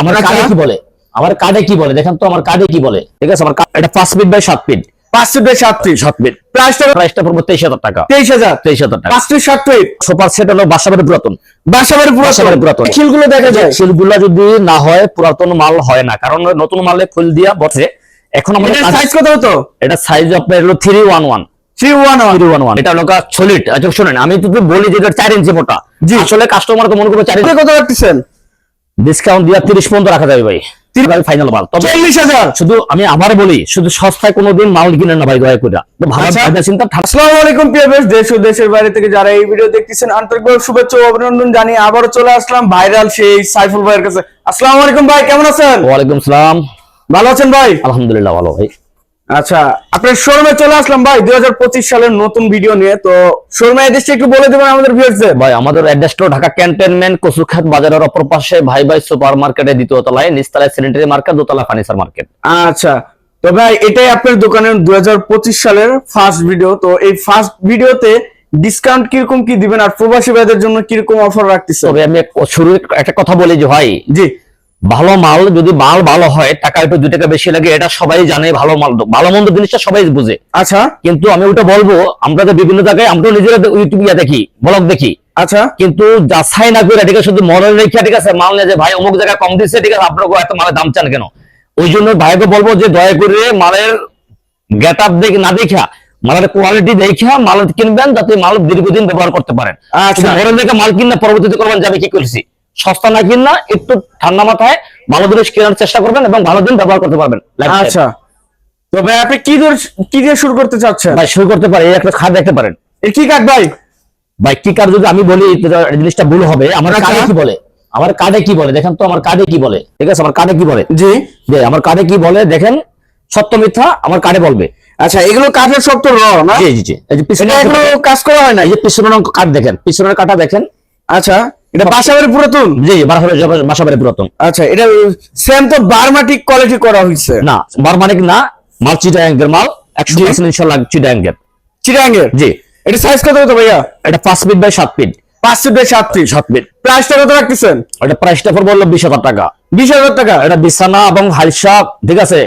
আমার আচ্ছা। কার্ডে কি বলে? আমার কার্ডে কি বলে? দেখেন তো আমার কার্ডে কি বলে? ঠিক আছে আমার এটা পাঁচ ফিট বাই সাত ফিট পাঁচ ফিট বাই সাত ফিট সাত ফিট প্রাইসটা প্রাইসটা পড়ব তেইশ হাজার টাকা। তেইশ হাজার। তেইশ হাজার টাকা। পাঁচ ফিট সাত ফিট সুপার সেট হলো বাসাবাড়ি পুরাতন। বাসাবাড়ি পুরো পুরাতন। খিলগুলো দেখা যায়। সেলগুলা যদি না হয় পুরাতন মাল হয় না। কারণ নতুন মালে ফুল দিয়া বসে। এখন আমাদের সাইজ কত হতো? এটা সাইজ আপনার হলো থ্রি ওয়ান ওয়ান এটা সলিড আচ্ছা শুনেন আমি তো বলি যে চার ইঞ্চি মোটা। আসলে কাস্টমার তো মনে করবে চার ইঞ্চি কত রাখতেছেন? ডিসকাউন্ট দিয়া তিরিশ পর্যন্ত রাখা যাবে ভাই। ফাইনাল মাল। তবে চল্লিশ হাজার। শুধু আমি আবার বলি শুধু সস্তায় কোনোদিন মাল কিনেন না ভাই দয়া করে। আচ্ছা। চিন্তা আসসালামু আলাইকুম প্রিয় বেশ দেশ ও দেশের বাইরে থেকে যারা এই ভিডিও দেখতেছেন আন্তরিকভাবে শুভেচ্ছা ও অভিনন্দন জানিয়ে আবারও চলে আসলাম ভাইরাল সেই সাইফুল ভাইয়ের কাছে। আসসালামু আলাইকুম ভাই কেমন আছেন? ওয়ালাইকুম সালাম। ভালো আছেন ভাই? আলহামদুলিল্লাহ ভালো ভাই। আচ্ছা আপনার শোরুমে চলে আসলাম ভাই দুই হাজার পঁচিশ সালের নতুন ভিডিও নিয়ে। তো শোরুমে এদেশটা একটু বলে দেবেন আমাদের ভিউয়ার্সদের ভাই আমাদের অ্যাড্রেসটা ঢাকা ক্যান্টনমেন্ট কচুখাত বাজারের অপর পাশে ভাই ভাই সুপার মার্কেটের দ্বিতীয় তলায় নিচতলায় স্যানিটারি মার্কেট দোতলা ফার্নিচার মার্কেট আচ্ছা তো ভাই এটাই আপনার দোকানের দুই হাজার পঁচিশ সালের ফার্স্ট ভিডিও তো এই ফার্স্ট ভিডিওতে ডিসকাউন্ট কীরকম কি দিবেন আর প্রবাসী ভাইদের জন্য কীরকম অফার রাখতেছেন? তবে আমি শুরু একটা কথা বলি যে ভাই জি। ভালো মাল যদি মাল ভালো হয় টাকা একটু দুই টাকা বেশি লাগে এটা সবাই জানে ভালো মাল ভালো মন্দ জিনিসটা সবাই বুঝে। আচ্ছা। কিন্তু আমি ওটা বলব আমরা তো বিভিন্ন জায়গায় আমরা নিজেরা ইউটিউব ইয়া দেখি ব্লগ দেখি। আচ্ছা। কিন্তু যাচাই না করে ঠিক আছে শুধু মনের রেখা ঠিক আছে মাল নিয়ে যে ভাই অমুক জায়গায় কম দিচ্ছে ঠিক আছে আপনাকে এত মালের দাম চান কেন? ওই জন্য ভাইকে বলব যে দয়া করে মালের গেট আপ দেখে না দেখা মালের কোয়ালিটি দেখা মাল কিনবেন যাতে মাল দীর্ঘদিন ব্যবহার করতে পারেন। আচ্ছা। মনের দেখে মাল কিনা পরবর্তীতে করবেন যে আমি কি করছি? সস্তা না কিনা একটু ঠান্ডা মাথায় ভালো জিনিস কেনার চেষ্টা করবেন এবং ভালো দিন ব্যবহার করতে পারবেন। আচ্ছা। তো ভাই আপনি কি দিয়ে কি দিয়ে শুরু করতে চাচ্ছেন? ভাই শুরু করতে পারে এই একটা খাদ দেখতে পারেন। এর কি কাট ভাই? ভাই কি কার যদি আমি বলি জিনিসটা ভুল হবে আমার আচ্ছা। কি বলে? আমার কার্ডে কি বলে? দেখেন তো আমার কার্ডে কি বলে? ঠিক আছে আমার কার্ডে কি বলে? জি। যে আমার কার্ডে কি বলে দেখেন সত্য মিথ্যা আমার কার্ডে বলবে। আচ্ছা এগুলো কাঠের সব তো র না? জি জি জি। এই যে পিছনে কাজ করা হয় না এই যে পিছনের কার্ড দেখেন পিছনের কাটা দেখেন। আচ্ছা। এটা বাসাবাড়ি পুরাতন? জি জি বারো বাসাবাড়ি পুরাতন। আচ্ছা এটা সেম তো বারমাটিক কোয়ালিটি করা হয়েছে না বারমানিক না মাল চিটাঙ্গের মাল একশো পার্সেন্ট ইনশাল্লাহ চিটাঙ্গের চিরাঙ্গের জি। এটা সাইজ কত হতো ভাইয়া? এটা পাঁচ ফিট বাই সাত ফিট পাঁচ ফিট বাই সাত ফিট সাত ফিট প্রাইসটা কত রাখতেছেন? এটা প্রাইসটা পড়ব হলো বিশ হাজার টাকা। বিশ হাজার টাকা? এটা বিছানা এবং হালসাপ ঠিক আছে।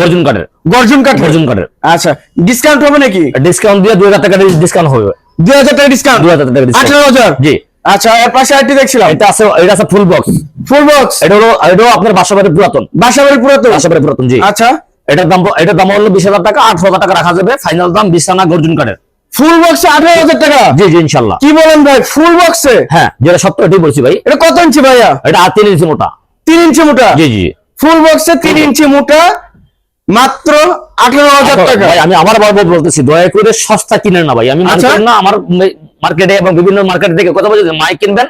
গর্জন কাঠের। গর্জন কাঠ গর্জন কাঠের। আচ্ছা ডিসকাউন্ট হবে নাকি? ডিসকাউন্ট দিয়ে দুই হাজার টাকা ডিসকাউন্ট হবে। দুই হাজার টাকা ডিসকাউন্ট দুই হাজার টাকা আঠারো হাজার? জি। আচ্ছা এর পাশে আরেকটি দেখছিলাম। এটা আছে এটা আছে ফুল বক্স ফুল বক্স এটা হলো এটাও আপনার বাসাবাড়ি পুরাতন। বাসাবাড়ি পুরাতন? বাসাবাড়ি পুরাতন জি। আচ্ছা। এটার দাম এটার দাম হলো বিশ হাজার টাকা আঠারো হাজার টাকা রাখা যাবে। ফাইনাল দাম বিছানা গর্জন কাঠের। ফুল বক্সে আঠারো হাজার টাকা? জি জি ইনশাল্লাহ। কি বলেন ভাই ফুল বক্সে হ্যাঁ যেটা সত্য এটাই বলছি ভাই। এটা কত ইঞ্চি ভাইয়া? এটা তিন ইঞ্চি মোটা। তিন ইঞ্চি মোটা? জি জি। ফুল বক্সে তিন ইঞ্চি মোটা মাত্র আঠারো হাজার টাকা। ভাই আমি আমার বারবার বলতেছি দয়া করে সস্তা কিনে না ভাই। আমি আচ্ছা। না আমার মার্কেটে এবং বিভিন্ন মার্কেট থেকে কথা বলছি মাল কিনবেন।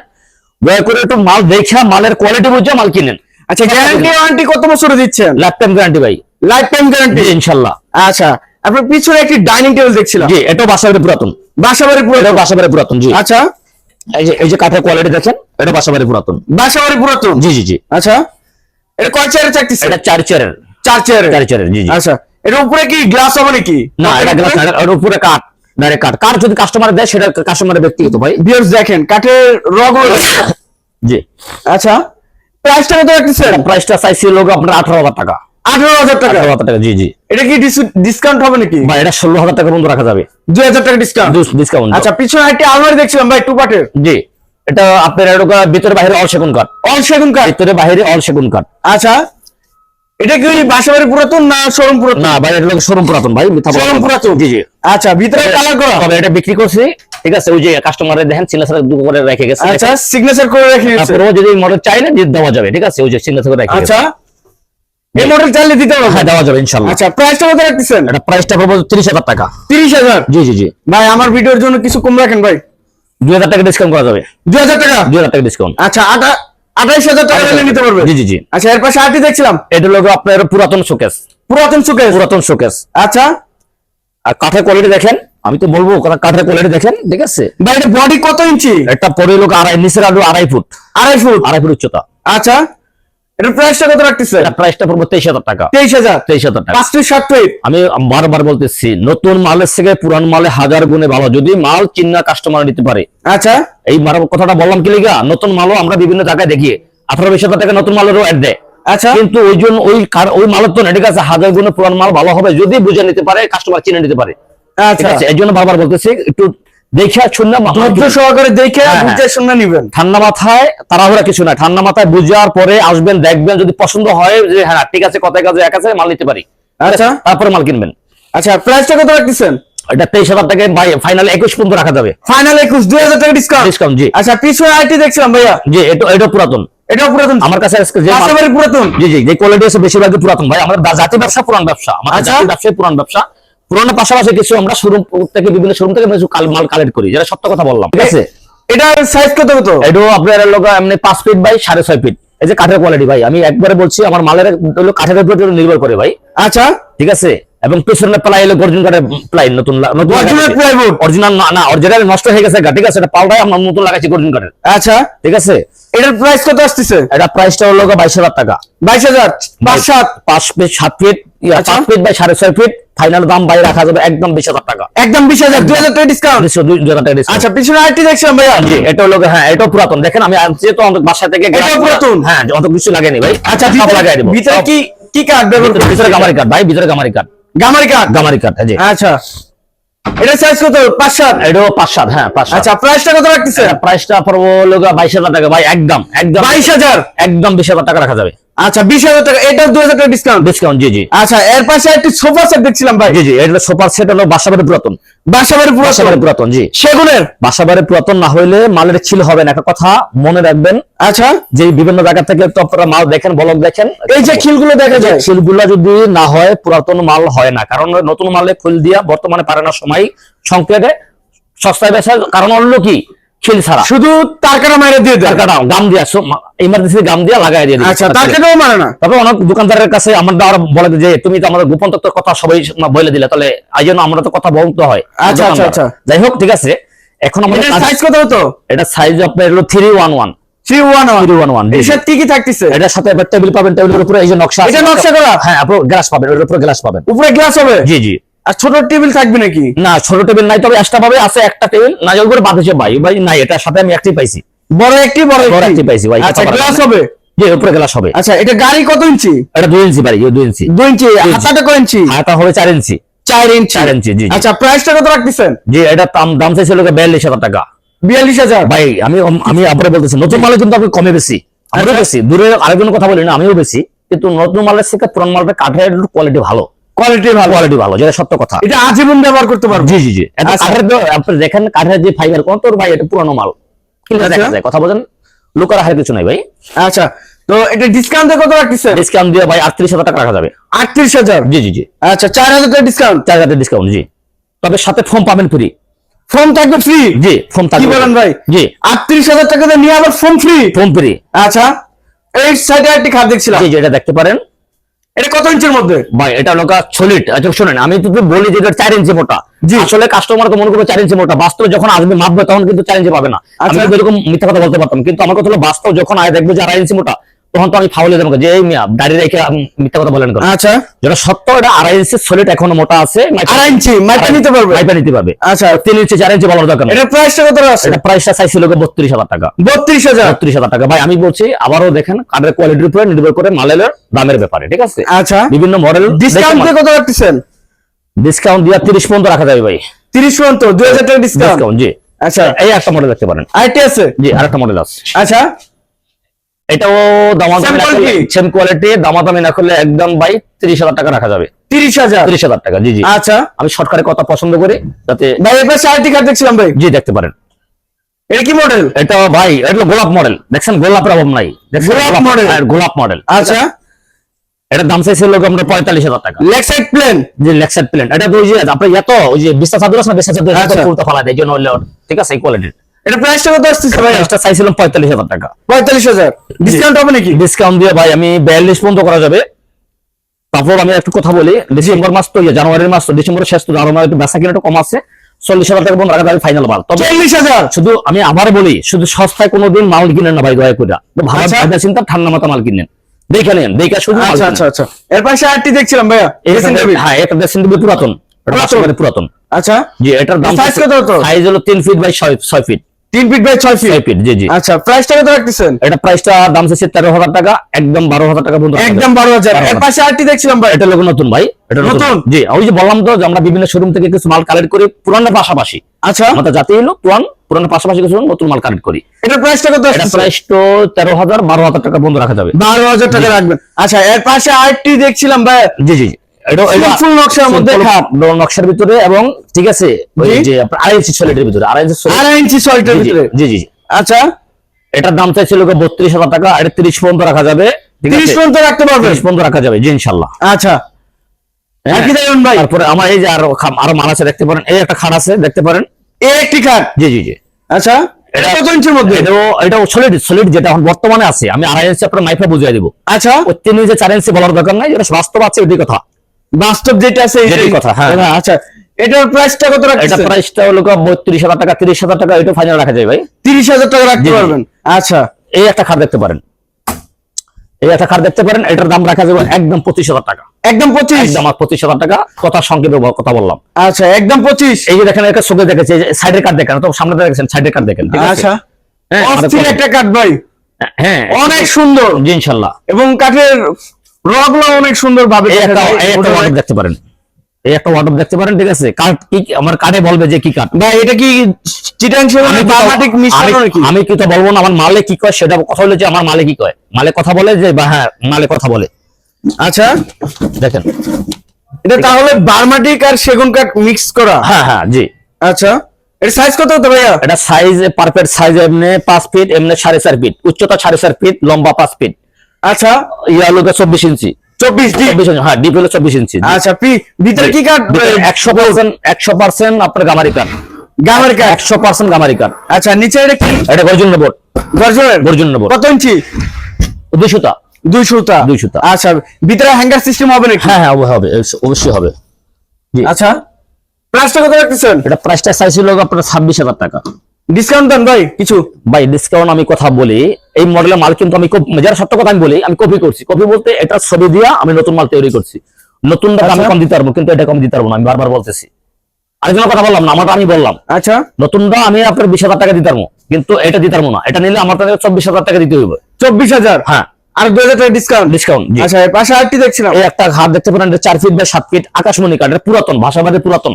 দয়া করে একটু মাল দেখা মালের কোয়ালিটি বুঝে মাল কিনেন। আচ্ছা গ্যারান্টি ওয়ারেন্টি কত বছরে দিচ্ছেন? লাইফ টাইম গ্যারান্টি ভাই। লাইফ টাইম গ্যারান্টি জি ইনশাল্লাহ। আচ্ছা আপনার পিছনে একটি ডাইনিং টেবিল দেখছিলাম। জি এটাও বাসাবাড়ি পুরাতন। বাসাবাড়ি পুরাতন? এটাও বাসাবাড়ি পুরাতন জি। আচ্ছা। এই যে এই যে কাঠের কোয়ালিটি দেখেন এটা বাসাবাড়ি পুরাতন। বাসাবাড়ি পুরাতন? জি জি জি। আচ্ছা। এটা কয় চেয়ারে চাকতিছে এটা চার চেয়ারের চার চেয়ারে চার চেয়ারের জি জি। আচ্ছা এটা উপরে কি গ্লাস হবে নাকি? না এটা গ্লাস না এটার উপরে কাঠ। কাঠ কাঠ যদি কাস্টমার দেয় সেটা কাস্টমারের ব্যক্তিগত ভাই। ভিউয়ার্স দেখেন কাঠের রগগুলো জি। আচ্ছা প্রাইসটা কত রাখতেছেন? প্রাইসটা চাইছি লোক আপনার আঠারো হাজার টাকা। আঠারো হাজার টাকা? আঠারো হাজার টাকা জি জি। এটা কি ডিসকাউন্ট হবে নাকি? ভাই এটা ষোলো হাজার টাকা পর্যন্ত রাখা যাবে। দুই হাজার টাকা ডিসকাউন্ট ডিসকাউন্ট আচ্ছা পিছনে একটি আলমারি দেখছিলাম ভাই টু পার্টের জি। এটা আপনার ভিতরে বাইরে অল সেগুন কাঠ অল সেগুন কাঠ ভিতরে বাইরে অল সেগুন কাঠ আচ্ছা। এটা কি বাসাবাড়ি পুরাতন না শোরুম পুরাতন? না ভাই এটা শোরুম পুরাতন ভাই মিথ্যা শোরুম পুরাতন জি জি। আচ্ছা ভিতরে কালার করা। তবে এটা বিক্রি করছি ঠিক আছে ওই যে দেখেন সিগনেচার করে রেখে গেছে। আচ্ছা সিগনেচার করে রেখে দিয়েছে তারপরে যদি মডেল চাইলে দিয়ে দেওয়া যাবে ঠিক আছে ওই যে সিগনেচার করে রেখে আচ্ছা। এই মডেল চাইলে দিতে হবে হ্যাঁ দেওয়া যাবে আচ্ছা প্রাইসটা কত রাখতেছেন? এটা প্রাইসটা পড়ব টাকা। তিরিশ হাজার? জি জি জি। ভাই আমার ভিডিওর জন্য কিছু কম রাখেন ভাই। দুই হাজার টাকা ডিসকাউন্ট করা যাবে। দুই হাজার টাকা? দুই হাজার টাকা ডিসকাউন্ট আচ্ছা আটা আঠাইশ হাজার টাকা নিতে পারবে। জি জি জি। আচ্ছা এর পাশে আরটি দেখছিলাম। এটা হলো আপনার পুরাতন শোকেস পুরাতন শোকেস পুরাতন শোকেস আচ্ছা। আর কাঠের কোয়ালিটি দেখেন। আমি তো বলব কাঠের কোয়ালিটি দেখেন ঠিক আছে? ভাই এটা বডি কত ইঞ্চি একটা পরে লোক আড়াই নিচের আলু আড়াই ফুট। আড়াই ফুট? আড়াই ফুট উচ্চতা। আচ্ছা। এটার প্রাইসটা কত রাখতেছে এটা প্রাইসটা পড়ব তেইশ হাজার টাকা। তেইশ হাজার? টাকা। পাঁচ ফিট সাত আমি বারবার বলতেছি নতুন মালের থেকে পুরান মালে হাজার গুণে ভালো। যদি মাল চিন্না কাস্টমার নিতে পারে। আচ্ছা। এই কথাটা বললাম কি লিগা? নতুন মালও আমরা বিভিন্ন জায়গায় দেখি। আঠারো বিশ টাকা নতুন মালেরও অ্যাড দেয়। আচ্ছা। কিন্তু ওই জন্য ওই ওই মালের তো ঠিক আছে হাজার গুণে পুরান মাল ভালো হবে যদি বুঝে নিতে পারে কাস্টমার চিনে নিতে পারে। আচ্ছা। এই জন্য বারবার বলতেছি একটু দেখে ধৈর্য সহকারে দেখে হ্যাঁ, বুঝে শুনে নিবেন। ঠান্ডা মাথায় তাড়াহুড়া কিছু না ঠান্ডা মাথায় বুঝার পরে আসবেন দেখবেন যদি পছন্দ হয় যে হ্যাঁ ঠিক আছে কথায় কাজে এক আছে মাল নিতে পারি। আচ্ছা। তারপরে মাল কিনবেন। আচ্ছা প্রাইসটা কত রাখতেছেন? এটা তেইশ হাজার টাকায় ভাই ফাইনাল একুশ পর্যন্ত রাখা যাবে। ফাইনাল একুশ দুই হাজার টাকা ডিসকাউন্ট ডিসকাউন্ট জি। আচ্ছা পিছনে আইটি দেখছিলাম ভাইয়া। জি এটা এটা পুরাতন। এটাও পুরাতন। আমার কাছে আজকে যে পুরাতন। জি জি যে কোয়ালিটি আছে বেশিরভাগই পুরাতন ভাই। আমাদের দা- জাতি ব্যবসা পুরান ব্যবসা। আমাদের আচ্ছা। জাতি ব্যবসায় পুরান ব্যবসা। পুরানোর পাশাপাশি কিছু আমরা শোরুম থেকে বিভিন্ন শোরুম থেকে কিছু মাল কালেক্ট করি যেটা সত্য কথা বললাম ঠিক আছে? এটার সাইজ কত কত? এটাও আপনার লোক এমনি পাঁচ ফিট বাই সাড়ে ছয় ফিট এই যে কাঠের কোয়ালিটি ভাই আমি একবারে বলছি আমার মালের হলো কাঠের উপর নির্ভর করে ভাই। আচ্ছা। ঠিক আছে? এবং পিছনে প্লাই হলো গর্জন কাঠের প্লাই নতুন? অরিজিনাল না অরিজিনাল নষ্ট হয়ে গেছে ঠিক আছে? এটা পাল্টাই আমরা নতুন লাগাইছি গর্জন কাঠের। আচ্ছা। ঠিক আছে? এটার প্রাইস কত আসতেছে? এটা প্রাইসটা হলো বাইশ হাজার টাকা। বাইশ হাজার পাঁচ সাত। পাঁচ ফিট সাত ফিট আচ্ছা। পাঁচ ফিট বাই সাড়ে ছয় ফিট ফাইনাল দাম বাইরে রাখা যাবে একদম বিশ হাজার টাকা। একদম বিশ হাজার দুই হাজার টাকা ডিসকাউন্ট দুই হাজার টাকা। আচ্ছা পিছনে আইটি দেখছিলাম ভাইয়া। জি এটা হলো হ্যাঁ এটাও পুরাতন। দেখেন আমি আনছি তো আমাদের বাসা থেকে এটাও পুরাতন? হ্যাঁ অত কিছু লাগেনি ভাই। আচ্ছা সব লাগাই দিব। ভিতরে কি কি কাঠ ব্যবহার ভিতরে- ভিতরে গামারি কাঠ ভাই ভিতরে গামারি কাঠ গামারি কাঠ গামারি কাঠ হ্যাঁ জি। আচ্ছা। এটা সাইজ কত? পাঁচ সাত? এটাও পাঁচ সাত হ্যাঁ পাঁচ সাত। আচ্ছা প্রাইসটা কত রাখতেছে প্রাইসটা পড়ব বাইশ হাজার টাকা ভাই একদম একদম। বাইশ হাজার? একদম বিশ হাজার টাকা রাখা যাবে। আচ্ছা বিশ হাজার টাকা এটা দুই হাজার টাকা ডিসকাউন্ট ডিসকাউন্ট জি জি। আচ্ছা এর পাশে একটি সোফা সেট দেখছিলাম ভাই। জি জি এটা সুপার সেট হলো বাসাবাড়ি পুরাতন। বাসাবাড়ি পুরো বাসাবাড়ি পুরাতন জি। সেগুনের? বাসাবাড়ি পুরাতন না হইলে মালের ছিল হবে না। একটা কথা মনে রাখবেন আচ্ছা। যে বিভিন্ন জায়গা থেকে তো আপনারা মাল দেখেন বলক দেখেন। এই যে খিলগুলো দেখা যায়? শিলগুলা যদি না হয় পুরাতন মাল হয় না। কারণ নতুন মালে খুল দিয়া বর্তমানে পারে না সময় সংকেতে। সস্তায় বেচা কারণ অন্য কি? খিল ছাড়া। শুধু তার মাইরে দিয়ে দেয় টাকাটা গাম দিয়া ইমার্জেন্সি গাম দিয়া লাগাই দিয়ে আচ্ছা তার কাটাও না। তবে অনেক দোকানদারের কাছে আমরা আবার বলে যে তুমি তো আমাদের গোপন তত্ত্বের কথা সবাই বলে দিলে তাহলে এই জন্য আমরা তো কথা বলতে হয়। আচ্ছা, আচ্ছা, আচ্ছা। যাই হোক ঠিক আছে। এখন আমরা এটার সাইজ কত হতো? এটা সাইজ আপনার হলো three one one three one one one ওয়ানের কি কি থাকতেছে। সাথে টেবিল পাবেন টেবিলের উপরে নকশা এটা আছে। নকশা করা? হ্যাঁ আপনি গ্লাস পাবেন এর উপরে গ্লাস পাবেন। উপরে গ্লাস হবে? জি জি। আর ছোট টেবিল থাকবে নাকি? না ছোট টেবিল নাই তবে এক্সট্রা পাবে আছে একটা টেবিল। না করে বাঁধেছে ভাই। ভাই নাই এটার সাথে আমি একটি পাইছি। বড় একটি বড় বড় একটি। একটি পাইছি ভাই আচ্ছা গ্লাস হবে? জি উপরে গ্লাস হবে। আচ্ছা এটা গাড়ি কত ইঞ্চি? এটা দুই ইঞ্চি ভাই দুই ইঞ্চি। দুই ইঞ্চি। হাতাটা কত ইঞ্চি? হাতা হবে চার ইঞ্চি। চার ইঞ্চি। চার ইঞ্চি, জি, জি। আচ্ছা প্রাইসটা কত রাখতেছেন? জি এটা দাম দাম চাইছিল বিয়াল্লিশ হাজার টাকা। বিয়াল্লিশ হাজার? ভাই আমি বলতেছি নতুন মালে কিন্তু আমি কমে বেশি। আচ্ছা। বেশি। দূরে আরেকজন কথা বলি না আমিও বেশি। কিন্তু নতুন মালের থেকে পুরান মালটা কাঠের কোয়ালিটি ভালো। কোয়ালিটি ভালো। কোয়ালিটি ভালো যেটা সত্য কথা। এটা আজীবন ব্যবহার করতে পারব। জি জি জি। আচ্ছা। আপনি দেখেন কাঠের যে ফাইবার কোন ভাই এটা পুরানো মাল। কিন্তু আচ্ছা। দেখা যায়। কথা বলেন লোকার হারে কিছু নাই ভাই। আচ্ছা। তো এটা ডিসকাউন্টে কত ডিসকাউন্ট দিয়ে ভাই আটত্রিশ হাজার টাকা রাখা যাবে। আটত্রিশ হাজার? জি জি জি। আচ্ছা চার হাজার টাকা ডিসকাউন্ট ডিসকাউন্ট জি। তবে সাথে ফর্ম পাবেন ফ্রি ফোন থাকবে ফ্রি জি ফর্ম কি বলেন ভাই? জি। আটত্রিশ হাজার টাকা দিয়ে নিয়ে আবার ফোন ফ্রি ফর্ম ফ্রি আচ্ছা। এই সাইডে একটি খাট দেখছিলাম। জি জি এটা দেখতে পারেন। এটা কত ইঞ্চির মধ্যে ভাই এটা সলিড আচ্ছা শোনেন আমি তো বলি যে এটা চার ইঞ্চি মোটা। আসলে কাস্টমার তো মনে করবে চার ইঞ্চি মোটা বাস্তব যখন আসবে মাপবে তখন কিন্তু চার ইঞ্চি পাবে না আমি আচ্ছা। এরকম মিথ্যা কথা বলতে পারতাম কিন্তু আমার কথা হলো বাস্তব যখন আয় দেখবে যে আড়াই ইঞ্চি মোটা তখন তো আমি ফাউলে দেবো। যে এই মিয়া দাঁড়িয়ে রেখে মিথ্যা কথা বলেন আচ্ছা। যেটা সত্য এটা আড়াই ইঞ্চি সলিড এখনও মোটা আছে আড়াই ইঞ্চি মাইপা নিতে পারবে? মাইপা নিতে পারবে। আচ্ছা। তিন ইঞ্চি চার ইঞ্চি বলার দরকার এটা প্রাইসটা কত আছে? এটা প্রাইসটা চাইছিল বত্রিশ হাজার টাকা। বত্রিশ হাজার? বত্রিশ হাজার টাকা। ভাই আমি বলছি আবারও দেখেন কাঠের কোয়ালিটির উপরে নির্ভর করে মালের দামের ব্যাপারে ঠিক আছে? আচ্ছা। বিভিন্ন মডেল ডিসকাউন্ট দিয়ে কত রাখতেছেন? ডিসকাউন্ট দিয়ে তিরিশ পর্যন্ত রাখা যাবে ভাই। তিরিশ পর্যন্ত দুই হাজার টাকা ডিসকাউন্ট জি। আচ্ছা। এই একটা মডেল দেখতে পারেন। আইটি আছে? জি আরেকটা মডেল আছে। আচ্ছা। এটাও দামাদামি না করলে quality? সেম কোয়ালিটি দামাদামি না করলে একদম ভাই তিরিশ হাজার টাকা রাখা যাবে। তিরিশ হাজার? তিরিশ হাজার টাকা জি জি। আচ্ছা। আমি সরকারের কথা পছন্দ করি যাতে ভাই এর পাশে কার্ড দেখছিলাম ভাই? জি দেখতে পারেন। এটা কি মডেল এটা ভাই এটা গোলাপ মডেল দেখছেন গোলাপের অভাব নাই। গোলাপ model? হ্যাঁ, গোলাপ মডেল আচ্ছা। এটার দাম আমরা পঁয়তাল্লিশ হাজার টাকা। লেগ সাইড প্লেন যে লেক্সার প্লেন এটা ওই যে আপনার এত ওই যে বিস্তার চাদর আছে না চাদর আচ্ছা। ফেলা দেয় এই জন্য ঠিক আছে এই কোয়ালিটির এটা প্রাইসটা কত আসতেছে ভাই এটা চাইছিলাম পঁয়তাল্লিশ হাজার টাকা। পঁয়তাল্লিশ হাজার। ডিসকাউন্ট হবে নাকি? ডিসকাউন্ট দিয়ে ভাই আমি বিয়াল্লিশ পর্যন্ত করা যাবে। তারপর আমি একটু কথা বলি ডিসেম্বর মাস তো ইয়ে, জানুয়ারির মাস তো ডিসেম্বরের শেষ তো জানুয়ারি একটু বেচা কিনা কম আছে। চল্লিশ হাজার টাকা পর্যন্ত রাখা ফাইনাল মাল তবে চল্লিশ হাজার? শুধু আমি আবার বলি শুধু সস্তায় কোনোদিন মাল কিনেন না ভাই দয়া করে। ভালো আচ্ছা। ভাবনা চিন্তা ঠান্ডা মাথা মাল কিনেন। দেখে নেন দেখে শুধু আচ্ছা আচ্ছা আচ্ছা। এর পাশে আরটি দেখছিলাম ভাইয়া এটা হ্যাঁ এটা পুরাতন। পুরাতন? আচ্ছা। জি এটার দাম Size কত? হতো? সাইজ হলো তিন ফিট বাই ছয় ছয় ফিট তিন ফিট বাই ছয় ফিট ফিট জি জি। আচ্ছা প্রাইসটা কত রাখতেছেন? এটা প্রাইসটা দাম চাইছে তেরো হাজার টাকা একদম বারো হাজার টাকা পর্যন্ত একদম বারো হাজার। এর পাশে আরটি দেখছিলাম ভাই। এটা লোক নতুন ভাই এটা নতুন? জি ওই যে বললাম তো যে আমরা বিভিন্ন শোরুম থেকে কিছু মাল কালেক্ট করি পুরানোর পাশাপাশি। আচ্ছা। আমাদের জাতি হলো পুরান পুরানোর পাশাপাশি কিছু নতুন মাল কালেক্ট করি। এটার প্রাইসটা কত এটা প্রাইস তো তেরো হাজার বারো হাজার টাকা বন্ধ রাখা যাবে। বারো হাজার টাকা রাখবেন। আচ্ছা এর পাশে আরটি দেখছিলাম ভাই। জি জি। জি। এটা এটা Simple নকশার মধ্যে simple খাপ। নকশার ভিতরে এবং ঠিক আছে ওই যে আড়াই ইঞ্চি সলিডের ভিতরে আড়াই ইঞ্চি আড়াই ইঞ্চি ছয়টার জি, জি, ভিতরে। জি জি জি। আচ্ছা। এটার দাম চাইছিল বত্রিশ হাজার টাকা এটা তিরিশ পর্যন্ত রাখা যাবে তিরিশ পর্যন্ত রাখতে পারবেন? তিরিশ পর্যন্ত রাখা যাবে জি ইনশাল্লাহ। আচ্ছা। আর হ্যাঁ। তারপরে আমার এই যে আরও খাম- আরও মাল আছে দেখতে পারেন এই একটা খাট আছে দেখতে পারেন। এই একটি খাট? জি জি জি। আচ্ছা। এটা এটা- কত ইঞ্চির মধ্যে? সলিড সলিড যেটা এখন বর্তমানে আছে আমি আড়াই ইঞ্চি আপনার মাইফা বুঝিয়ে দিব। আচ্ছা। তিন ইঞ্চি চার ইঞ্চি বলার দরকার নাই যেটা বাস্তব আছে ওইটাই কথা। বাস্তব যেটা আছে এটাই। কথা, হ্যাঁ। আচ্ছা এটার প্রাইসটা কত রাখছেন এটা প্রাইসটা হলো বত্রিশ হাজার টাকা তিরিশ হাজার টাকা এটা ফাইনাল রাখা যায় ভাই। তিরিশ হাজার টাকা রাখতে। পারবেন? আচ্ছা। এই একটা খাট দেখতে পারেন। এই একটা খাট দেখতে পারেন এটার দাম রাখা যাবে একদম পঁচিশ হাজার টাকা। একদম পঁচিশ? একদম আর পঁচিশ হাজার টাকা কথা সংক্ষেপে কথা বললাম। আচ্ছা একদম পঁচিশ? এই যে দেখেন একটা চোখে দেখেছে সাইডের কার্ড দেখেন তো সামনে দেখেন সাইডের কার্ড দেখেন ঠিক আছে? আচ্ছা। হ্যাঁ, অস্থির একটা কাঠ ভাই। হ্যাঁ। অনেক সুন্দর। জি ইনশাল্লাহ। এবং কাঠের রগগুলো অনেক সুন্দর ভাবে দেখতে পারেন। এই একটা ওয়ার্ডরোব দেখতে পারেন ঠিক আছে? কার্ড কি আমার কার্ডে বলবে যে কি কার্ড ভাই এটা কি চিটাং আমি কি তো- মিশ্রণ নাকি? আমি কি তো বলব না আমার মালে কি কয় সেটা কথা হলো যে আমার মালে কি কয়। মালে কথা বলে যে হ্যাঁ মালে কথা বলে। আচ্ছা। দেখেন। এটা তাহলে বার্মাটিক আর সেগুন কাঠ মিক্স করা? হ্যাঁ হ্যাঁ জি। আচ্ছা। এর সাইজ কত হতো ভাইয়া? এটা সাইজ পারফেক্ট সাইজ এমনি পাঁচ ফিট এমনি সাড়ে চার ফিট উচ্চতা সাড়ে চার ফিট লম্বা পাঁচ ফিট আচ্ছা ইয়া লোকে চব্বিশ ইঞ্চি। চব্বিশ হ্যাঁ ডিপ হলো চব্বিশ ইঞ্চি। আচ্ছা ভিতরে কি কাঠ একশো পার্সেন্ট একশো পার্সেন্ট আপনার গামারি কাঠ গামের কাঠ একশো পার্সেন্ট গামারি কাঠ আচ্ছা নিচে এটা কি? এটা গর্জন বোর্ড। গর্জনের? গর্জন বোর্ড। কত ইঞ্চি? দুইশোটা দুই সুতা? আচ্ছা ভিতরে হ্যাঙ্গার সিস্টেম হবে নাকি? হ্যাঁ হ্যাঁ হবে অবশ্যই হবে। আচ্ছা প্রাইসটা কত রাখতেছেন? এটা প্রাইসটা চাইছিল আপনার ছাব্বিশ হাজার টাকা। ডিসকাউন্ট দেন ভাই কিছু। ভাই ডিসকাউন্ট আমি কথা বলি এই মডেলের মাল কিন্তু আমি যারা সত্য কথা আমি বলি আমি কপি করছি। কপি বলতে এটা ছবি দিয়া আমি নতুন মাল তৈরি করছি। নতুন দাম আমি আচ্ছা। কম দিতে পারব কিন্তু এটা কম দিতে পারব না আমি বারবার বলতেছি। আরেকজনের কথা বললাম না আমারটা আমি বললাম। আচ্ছা। নতুন দাম আমি আপনার বিশ হাজার টাকা দিতে পারব কিন্তু এটা দিতে পারব না। এটা নিলে আমার তাদের চব্বিশ হাজার টাকা দিতে হইবে। চব্বিশ হাজার? হ্যাঁ। আর দুই হাজার টাকা ডিসকাউন্ট ডিসকাউন্ট আচ্ছা পাশে দেখছিলাম। একটা ঘাট দেখতে পারেন ফিট ফিট আকাশমণি পুরাতন ভাষাবাদী পুরাতন।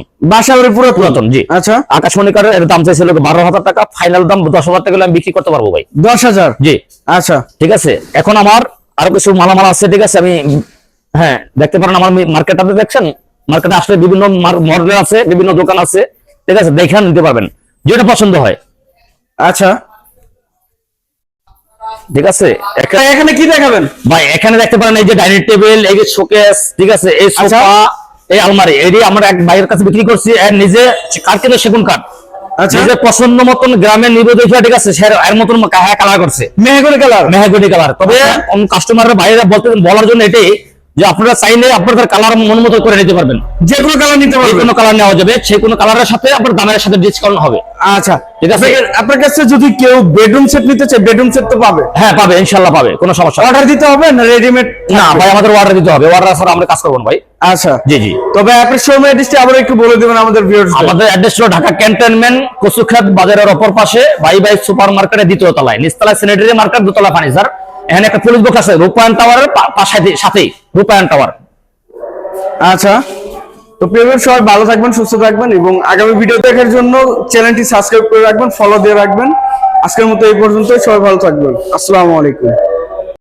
পুরো পুরাতন? জি। আচ্ছা। আকাশমণি কাঠের এর দাম চাইছিল বারো হাজার টাকা ফাইনাল দাম দশ হাজার টাকা আমি বিক্রি করতে পারব ভাই। দশ হাজার? জি। আচ্ছা। ঠিক আছে এখন আমার আরও কিছু মালামাল আছে ঠিক আছে আমি হ্যাঁ দেখতে পারেন আমার মার্কেটটাতে দেখছেন? মার্কেটে আসলে বিভিন্ন মডেল আছে বিভিন্ন দোকান আছে ঠিক আছে দেখে নিতে পারবেন যেটা পছন্দ হয়। আচ্ছা। ঠিক আছে? এখানে কি দেখাবেন? ভাই এখানে দেখতে পারেন এই যে ডাইনিং টেবিল এই যে শোকেস ঠিক আছে? এই আচ্ছা। সোফা এই আলমারি এটি আমরা এক ভাইয়ের কাছে বিক্রি করছি আর নিজে কাঠ কিনে সেগুন কাঠ। আচ্ছা। নিজের পছন্দ মতন গ্রামের নিবেদিত ঠিক আছে? এর মতন কালার করছে। কালার কালার তবে কাস্টমাররা বাইরে বলতে বলার জন্য এটাই যে আপনারা চাইলে আপনাদের কালার মন মতো করে নিতে পারবেন। যে কোনো কালার নিতে পারবেন। কোনো কালার নেওয়া যাবে সেই কোনো কালারের সাথে আপনার দামের সাথে ডিসকাউন্ট হবে। আচ্ছা ঠিক আছে। আপনার- কাছে যদি কেউ বেডরুম সেট নিতে চায় বেডরুম সেট তো পাবে। হ্যাঁ পাবে ইনশাল্লাহ পাবে কোনো সমস্যা অর্ডার দিতে হবে না রেডিমেড না ভাই আমাদের অর্ডার দিতে হবে। অর্ডার ছাড়া আমরা কাজ করব না ভাই। আচ্ছা। জি জি। তবে আপনার শোরুমের অ্যাড্রেসটি আবার একটু বলে দেবেন আমাদের ভিউয়ার্স আমাদের অ্যাড্রেস হলো ঢাকা ক্যান্টনমেন্ট কচুখাত বাজারের অপর পাশে বাই বাই সুপার মার্কেটের দ্বিতীয় তলায়। নিচতলায় স্যানিটারি মার্কেট দোতলা ফার্নিচার এখানে একটা পুলিশ বক্স আছে, রূপায়ণ টাওয়ারের সাথেই, রূপায়ণ টাওয়ার আচ্ছা তো প্রিয় সবাই ভালো থাকবেন, সুস্থ থাকবেন এবং আগামী ভিডিও দেখার জন্য চ্যানেলটি সাবস্ক্রাইব করে রাখবেন ফলো দিয়ে রাখবেন। আজকের মতো এই পর্যন্তই, সবাই ভালো থাকবেন। আসসালামু আলাইকুম।